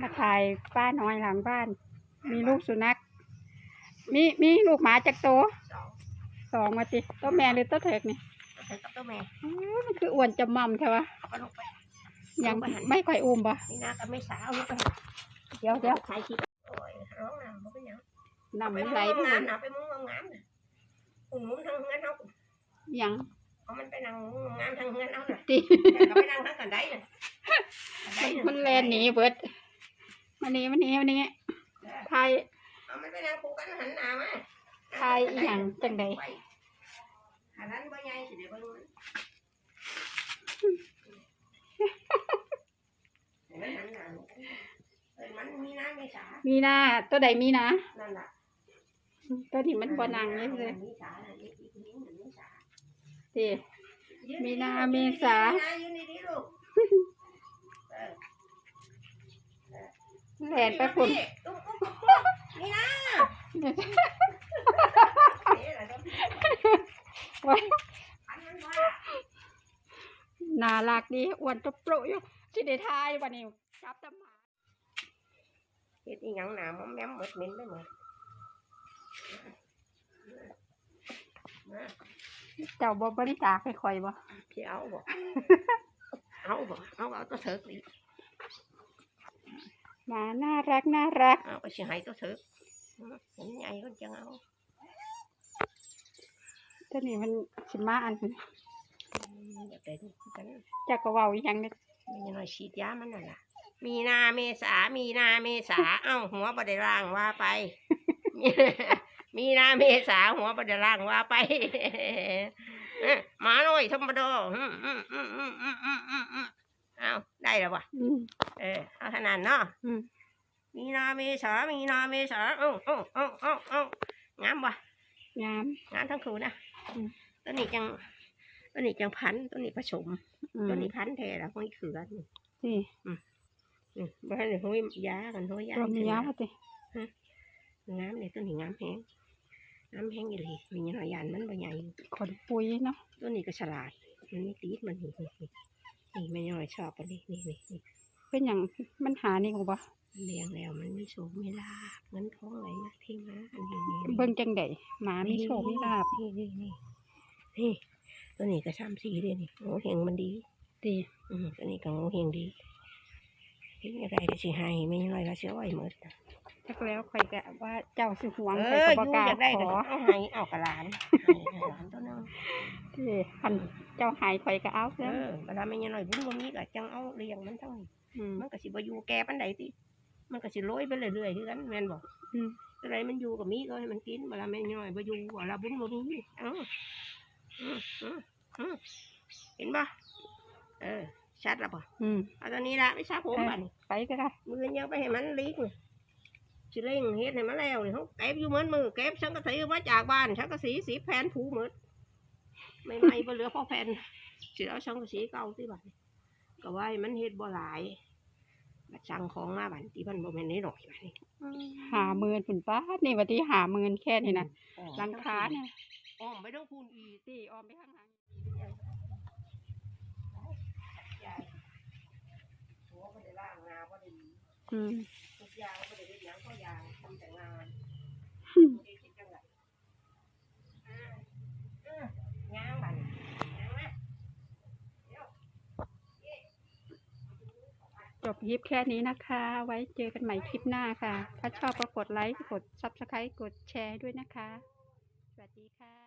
มาถ่ายป้าน้อยหลังบ้าน มีลูกสุนัข มีมีลูกหมาจากโตวสองสองมาติตัวแม่หรือตัวเถิกนี่ตัวเธอกับตัวแม่อื้อมันคืออ้วนจะม่ำใช่ปะเอาลูกไปยังลูกไปหันไม่ค่อยอุ้มปะนี่นะกับไม่สาวลูกไปเดี๋ยวเดี๋ยวใช้คิดโอ้ยร้องนำบ่เป็นหยังนำไปมันมุ้ไหลงไปหมงานดน่ะไปมุ้งงานน่ะอุ่นมุ้งทางเงินเอายังเอามันไปนั่งงานทางเงินเอาน่ะติแต่ก็ไปนั่งทางกันได้น่ะกันได้ะมันแลนหนีเบิด มันหนี้มันหนี้มันหนี้ถ่ายเอามันไปนั่งคู่กันหันหน้ามาถ่ายอีหยังจังใดไปหันนั้นบ่ใหญ่สิเดี๋ยวเบิ่งมันเห็นไหมหันหน้ามาเออมันมีน้ำมีสามีหน้าตัวใดมีนะนั่นล่ะตัวที่มันบ่นังนี่เลยมีสาน่ะมีอีกนิ้วหนึ่งมีสาติยืมีดีๆนาลูกเมยืนดีๆษายืนดีๆลูกเออ แลนไปพุ่นตุ๊บตุ๊บตุ๊บตุ๊บนี่นะนี่แหละครับไว้อันนั้นว่าน่ารักดีอ้วนจะโปรอยู่สิได้ทายวันนี้จับแตหมาเฮ็ดอีหยังหนามอมแมมหมดเหม็นไปหมดมาเจ้าบ่บริจาคให้ข่อยบ่พี่เอาบ่เอาบ่เอาเอาตัวเถิกดิ หมาน่ารักน่ารัก เอาไปสิให้ตัวเถิกเห็นใหญ่ก็จังเอาตัวนี้มันสิมาอันอืมอยากได้ดูคือกันจักก็เว้าอีหยังเนี่ยมีหน่อยฉีดยามันน่ะล่ะ มีนาเมษา มีนาเมษา เอ้าหัวบไดร่างว่าไป มีนาเมษาหัวบไดร่างว่าไปเอ้อหมาหน่อยธรรมดา เอาได้แล้ววะเออเอาถนานเนาะมีนอมีสอมีนอมีสอโอ้โอ้โอ้โอ้โอ้งามวะงามงามทั้งคู่นะตัวนี้จังตัวนี้จังพันตัวนี้ผสมตัวนี้พันแท้แล้วคนเขือนนี่บ้านนี่ยห้อยยากันห้อยยาตัวมียาป่ะติงามเลยตัวนี้งามแห้งงามแห้งเลยมีหน่อยยานมันบ่ใหญ่คนปุยเนาะตัวนี้ก็ฉลาดมันไม่ตีดมันนี่ นี่นี่นี่แม่ย่อยชอบอันนี้นี่นี่นี่เป็นหยังมันหานี่กูบ่เลี้ยงแล้วมันไม่โชคไม่ลาบเงินทองไหลมาเทมาอันนี้นี่เบิ่งจังได๋หมามีโชคมีลาบนี่นี่นี่นี่ตัวนี้ก็ซ้ำสีเลยนี่โง่เฮงมันดีติอืมตัวนี้ก็โง่เฮงดีเห็นอะไรก็สิให้ไม่ย่อยก็เสียไว้หมด จักแล้วข่อยก็ว่าเจ้าสิหวงเอข่อยอก็อบ่ยู่กล้าอยากได้ขก็อเอาให้เอากระหลานให้ให้หลานตัวนึงติคันเจ้าหายข่อยก็เอาเอเด้ออเวลาไม่ยังน้อยบุญบ่มีก็จังเอาเลี้ยงมันเท่านี้อืมมันก็สิบ่อยู่แก่ปานใดติมันก็สิโรยไปเรื่อยๆคือกันแม่นบ่อืม อะไรมันอยู่ก็มีก็ให้มันกินเวลาแม่น้อยบ่อยู่เวลาบุญบ่มีเอ้าอืมอืมอืมเห็นบ่เออชัดแล้วบ่อืมเอาตอนนี้ละไม่ชัดผมบัดนี้ ไปก็ได้มือยังไปให้มันลีกนี่ สิเร่งเฮ็ดให้มันแล้วนี่เฮาเก็บอยู่เหมือนมือเก็บสังกะสีมาจากบ้านสังกะสีสีแผ่นผูหมดไม่ไม่บ่เหลือพอแผ่นสิเอาสังกะสีเก่าสิบัดนี้ก็ว่าให้มันเฮ็ดบ่หลายบัดสั่งของมาบัดที่มันบ่แม่นน้อยๆบัดนี้หาหมื่นพุ่นป้าดนี่ว่าที่หาหมื่นแค่นี้นะอ๋อหลังคาเนี่ยอ้อมไปต้องพูนอีกตีออมไปข้างหลังหัวบ่ได้ล้างหน้าบ่ได้อืมทุกอ ยางบ่ได้เฮ็ดหยังก็ยางทำแต่งานบ่ได้เฮ็ดจังไดอ่าอ่างามบัดนี้งามนะจบยิบแค่นี้นะคะ ไว้เจอกันใหม่คลิปหน้าค่ะ ถ้าชอบก็กดไลค์ กด subscribe กดแชร์ด้วยนะคะ สวัสดีค่ะ